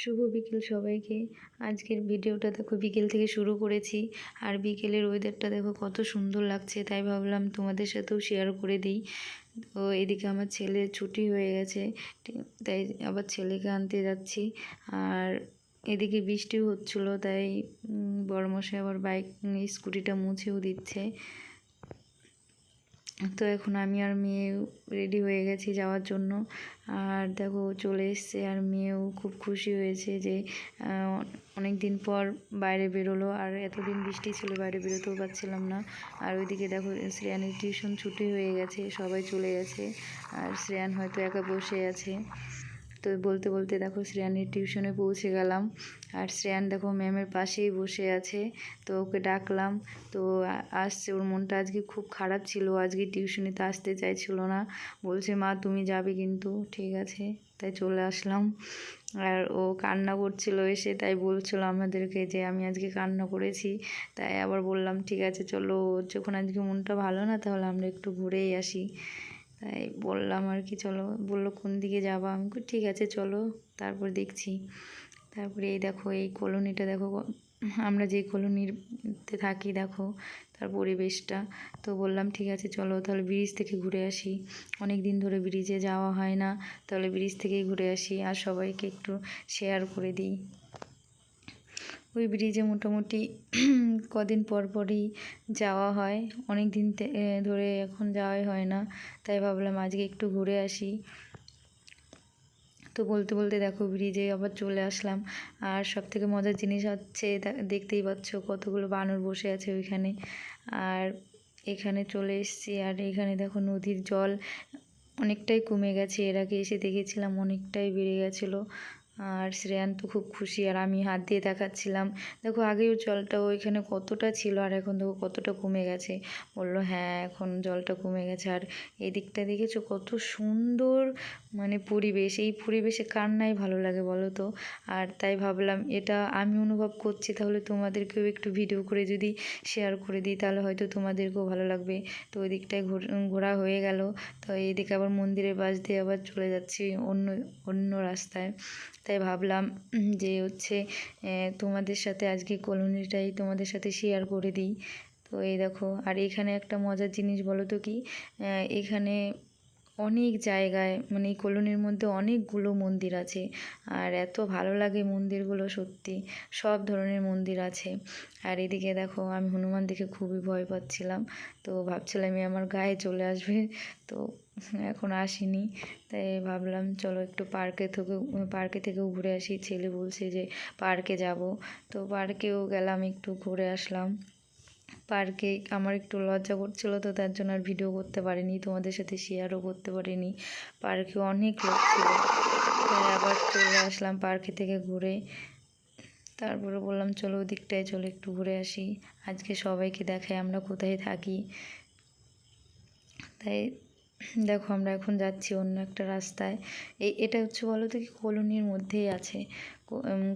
শুভ বিকেল সবাইকে। আজকের ভিডিওটা দেখো বিকেল থেকে শুরু করেছি। আর বিকেলের ওয়েদারটা দেখো কত সুন্দর লাগছে, তাই ভাবলাম তোমাদের সাথেও শেয়ার করে দিই। তো এদিকে আমার ছেলে ছুটি হয়ে গেছে, তাই আবার ছেলেকে আনতে যাচ্ছি। আর এদিকে বৃষ্টিও হচ্ছিল, তাই বড়মশাই আবার বাইক স্কুটিটা মুছেও দিচ্ছে। তো এখন আমি আর মেয়ে রেডি হয়ে গেছি যাওয়ার জন্য। আর দেখো চলে এসছে আর মেয়েও খুব খুশি হয়েছে যে অনেক দিন পর বাইরে বেরোলো। আর এতদিন বৃষ্টি ছিল, বাইরে বেরোতেও পারছিলাম না। আর ওইদিকে দেখো শ্রেয়ানের টিউশন ছুটি হয়ে গেছে, সবাই চলে গেছে। আর শ্রেয়ান হয়তো একা বসে আছে। তো বলতে বলতে দেখো শ্রেয়ানের টিউশনে পৌঁছে গেলাম। আর শ্রেয়ান দেখো ম্যামের পাশেই বসে আছে, তো ওকে ডাকলাম। তো আসছে, ওর মনটা আজকে খুব খারাপ ছিল, আজকে টিউশনিতে আসতে চাইছিল না। বলছে, মা, তুমি যাবে কিন্তু। ঠিক আছে, তাই চলে আসলাম। আর ও কান্না করছিল এসে, তাই বলছিল আমাদেরকে যে, আমি আজকে কান্না করেছি। তাই আবার বললাম, ঠিক আছে, চলো, যখন আজকে মনটা ভালো না, তাহলে আমরা একটু ঘুরেই আসি। তাই বললাম আর কি, চলো। বলল, কোন দিকে যাবা? আমি ঠিক আছে, চলো। তারপর দেখছি। তারপরে এই দেখো, এই কলোনিটা দেখো, আমরা যে কলোনিতে থাকি দেখো, তার পরিবেশটা। তো বললাম, ঠিক আছে, চলো, তাহলে ব্রিজ থেকে ঘুরে আসি। অনেক দিন ধরে ব্রিজে যাওয়া হয় না, তাহলে ব্রিজ থেকেই ঘুরে আসি। আর সবাইকে একটু শেয়ার করে দিই। ওই ব্রিজে মোটামুটি কদিন পর পরই যাওয়া হয়। অনেক দিন ধরে এখন যাওয়াই হয় না। তাই ভাবলাম আজকে একটু ঘুরে আসি। তো বলতে বলতে দেখো ব্রিজে আবার চলে আসলাম। আর সব থেকে মজার জিনিস হচ্ছে দেখতেই পাচ্ছ কতগুলো বানর বসে আছে ওইখানে। আর এখানে চলে এসেছি। আর এখানে দেখো নদীর জল অনেকটাই কমে গেছে। এর আগে এসে দেখেছিলাম অনেকটাই বেড়ে গেছিল। আর শ্রেয়ান তো খুব খুশি আর আমি হাত দিয়ে দেখাচ্ছিলাম। দেখো আগেও জলটা ওইখানে কতটা ছিল আর এখন দেখো কতটা কমে গেছে। বলল হ্যাঁ এখন জলটা কমে গেছে। আর এদিকটা দেখেছ কত সুন্দর মানে পরিবেশ। এই পরিবেশে কার নাই ভালো লাগে বলো তো? আর তাই ভাবলাম, এটা আমি অনুভব করছি, তাহলে তোমাদেরকেও একটু ভিডিও করে যদি শেয়ার করে দিই, তাহলে হয়তো তোমাদেরকেও ভালো লাগবে। তো ওই দিকটায় ঘোর- হয়ে গেল। তো এইদিকে আবার মন্দিরের পাশ দিয়ে আবার চলে যাচ্ছি অন্য অন্য রাস্তায়। তাই ভাবলাম যে হচ্ছে তোমাদের সাথে আজকে কলোনিটাই তোমাদের সাথে শেয়ার করে দিই। তো এই দেখো, আর এখানে একটা মজার জিনিস বলো তো কি? এখানে অনেক জায়গায় মানে এই কলোনির মধ্যে অনেকগুলো মন্দির আছে। আর এত ভালো লাগে মন্দিরগুলো সত্যি, সব ধরনের মন্দির আছে। আর এদিকে দেখো, আমি হনুমান দেখে খুবই ভয় পাচ্ছিলাম। তো ভাবছিলাম আমার গায়ে চলে আসবে, তো এখন আসিনি। তাই ভাবলাম, চলো একটু পার্কে থেকে, পার্কে থেকেও ঘুরে আসি। ছেলে বলছে যে, পার্কে যাব। তো পার্কেও গেলাম, একটু ঘুরে আসলাম। পার্কে আমার একটু লজ্জা করছিল তো তার জন্য আর ভিডিও করতে পারিনি, তোমাদের সাথে শেয়ারও করতে পারিনি। পার্কে অনেক লোক ছিল। তাই আবার চলে আসলাম পার্কে থেকে ঘুরে। তারপরে বললাম, চলো ওদিকটায় চলো, একটু ঘুরে আসি। আজকে সবাইকে দেখাই, আমরা কোথায় থাকি? তাই দেখো, আমরা এখন যাচ্ছি অন্য একটা রাস্তায়। এই এটা হচ্ছে বলো তো কি, কলোনির মধ্যেই আছে।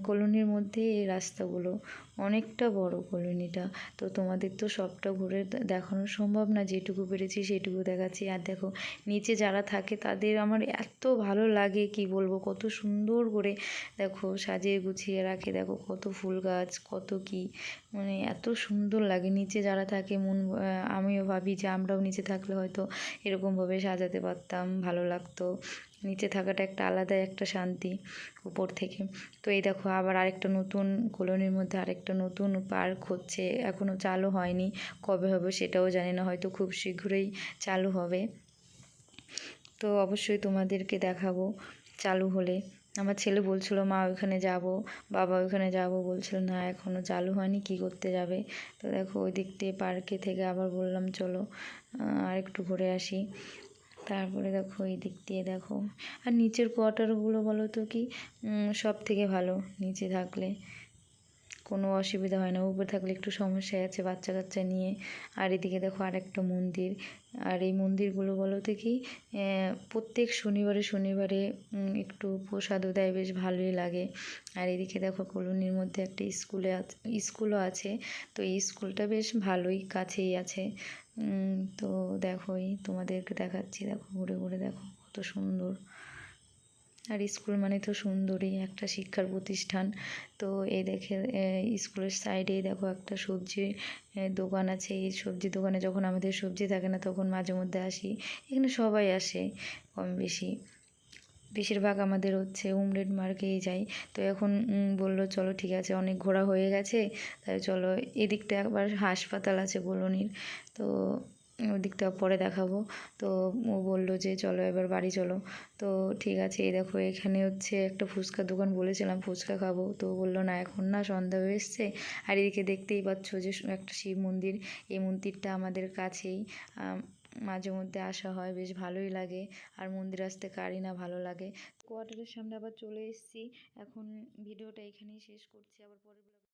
কলোনির মধ্যে এই রাস্তাগুলো। অনেকটা বড় কলোনিটা। তো তোমাদের তো সবটা ঘুরে দেখানো সম্ভব না। যেটুকু পেরেছি সেটুকু দেখাচ্ছি। আর দেখো, নিচে যারা থাকে তাদের আমার এত ভালো লাগে, কি বলব? কত সুন্দর করে দেখো সাজিয়ে গুছিয়ে রাখে। দেখো কত ফুল গাছ, কত কি মানে এত সুন্দর লাগে। নিচে যারা থাকে মন আমিও ভাবি যে আমরাও নিচে থাকলে হয়তো এরকমভাবে সাজাতে পারতাম, ভালো লাগতো। নিচে থাকাটা একটা আলাদা একটা শান্তি উপর থেকে। তো এই দেখো, আবার আরেকটা নতুন কলোনির মধ্যে আরেকটা নতুন পার্ক হচ্ছে এখনও চালু হয়নি। কবে হবে সেটাও জানি না, হয়তো খুব শীঘ্রই চালু হবে। তো অবশ্যই তোমাদেরকে দেখাবো চালু হলে। আমার ছেলে বলছিল, মা, ওইখানে যাব। বাবা, ওইখানে যাব? বলছিল, না এখনও চালু হয়নি, কি করতে যাবে? তো দেখো, ওই দিক দিয়ে পার্কে থেকে আবার বললাম, চলো আর একটু ঘুরে আসি। তারপরে দেখো এই দিক দিয়ে দেখো। আর নিচের কোয়ার্টারগুলো বলো তো কি সব থেকে ভালো, নিচে থাকলে। কোনো অসুবিধা হয় না। উপরে থাকলে একটু সমস্যা আছে বাচ্চা কাচ্চা নিয়ে। আর এদিকে দেখো আর একটা মন্দির। আর এই মন্দিরগুলো বলো কি প্রত্যেক শনিবারে শনিবারে একটু প্রসাদও দেয়, বেশ ভালোই লাগে। আর এদিকে দেখো কলোনির মধ্যে একটা স্কুলে আছে, স্কুলও আছে। তো এই স্কুলটা বেশ ভালোই কাছেই আছে। তো দেখো এই তোমাদেরকে দেখাচ্ছি, দেখো ঘুরে ঘুরে দেখো কত সুন্দর। আর স্কুল মানে তো সুন্দরই একটা শিক্ষার প্রতিষ্ঠান। তো এই দেখে স্কুলের সাইডেই দেখো একটা সবজি দোকান আছে। এই সবজি দোকানে যখন আমাদের সবজি থাকে না, তখন মাঝে মধ্যে আসি। এখানে সবাই আসে কম বেশি। বেশিরভাগ আমাদের হচ্ছে উমরেড মার্কেই যাই তো এখন বলল, চলো, ঠিক আছে, অনেক ঘোরা হয়ে গেছে। তাই চলো, এদিকটা একবার হাসপাতাল আছে বলুনির তো ওদিকটা পরে দেখাবো। তো ও বলল যে, চলো এবার বাড়ি চলো। তো ঠিক আছে, এই দেখো এখানে হচ্ছে একটা ফুচকার দোকান বলেছিলাম, ফুচকা খাব। তো বলল, না, এখন না, সন্ধ্যা হয়ে এসছে। আর এদিকে দেখতেই পাচ্ছ যে একটা শিব মন্দির, এই মন্দিরটা আমাদের কাছেই। মাঝে মধ্যে আসা হয়, বেশ ভালোই লাগে। আর মন্দির আসতে কারই না ভালো লাগে। কোয়ার্টারের সামনে আবার চলে এসেছি। এখন ভিডিওটা এখানেই শেষ করছি। আবার পরের